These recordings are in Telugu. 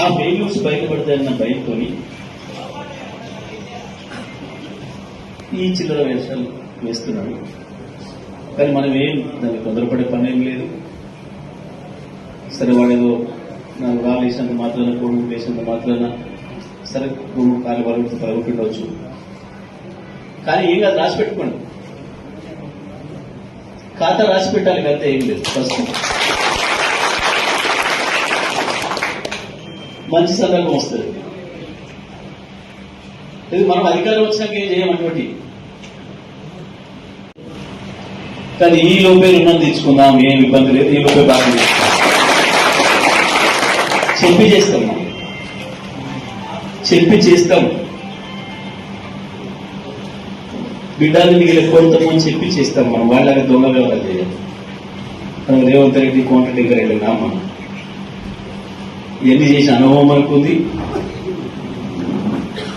ఆ ఫెయిల్యూర్స్ బయటపడతాయన్న భయంతో ఈ చిల్లర వేషాలు వేస్తున్నాడు కానీ మనం ఏం దానికి తొందరపడే పని ఏం లేదు. సరే వాడేదో నాకు రాళ్ళు వేసినంత మాత్రాన కోడు వేసినంత మాత్రాన సరే కోడు కాలు వరకు పరగొట్టుండవచ్చు కానీ ఏం కాదు రాసి పెట్టుకోండి. ఖాతా రాసి పెట్టాలి అంతే ఏం లేదు ఫస్ట్. మంచి సందర్భం వస్తుంది. ఇది మనం అధికారం వచ్చినాక ఏం చేయమటువంటి కానీ ఈ లోపే రుణం తెచ్చుకుందాం ఏం ఇబ్బంది లేదు ఈ లోపే బాగా చెప్పి చేస్తాం మనం. చెప్పి చేస్తాం. బిడ్డలు మిగిలిన కోరుతాము అని చెప్పి చేస్తాం మనం. వాళ్ళకి దొంగ వ్యవహారం చేయాలి. మనం రేవంత్ రెడ్డి కోంట దగ్గర వెళ్ళినా మనం. ఇవన్నీ చేసిన అనుభవం మనకు ఉంది.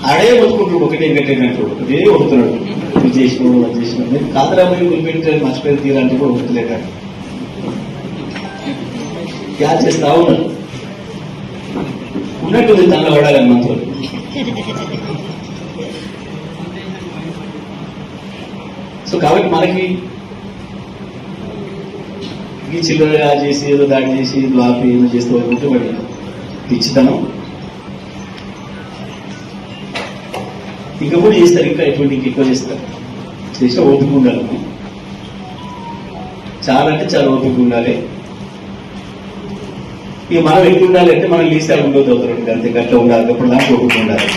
అడే బతుకుంటాడు ఒకటే కట్టేటట్టు అదే ఒడుతున్నాడు ఇది చేసినాడు అది చేసినాడు మీరు కాతరాబాయి వదిలిపెట్టి మర్చిపోయి తీరంటే కూడా ఒడుతులేక యా చేస్తా ఉన్నాడు. ఉన్నట్టుంది తనలో పడాలని మంత్రులు సో కాబట్టి మనకి ఈ చిల్లర చేసి ఏదో దాడి చేసి ఏదో ఆపి ఏదో చేస్తూ ఉంటే వాడి పిచ్చితనం ఇంకా కూడా చేస్తారు ఇంకా ఎటువంటి ఇంకా ఎక్కువ చేస్తారు. చేస్తే ఓపిక ఉండాలి చాలా అంటే చాలా ఓపిక ఉండాలి. ఇక మనం ఎక్కువ ఉండాలి అంటే మనం లీస్ట్ ఉండదు అవుతుంది అంతే గట్ల ఉండాలి అప్పుడు దానికి ఓపిక ఉండాలి.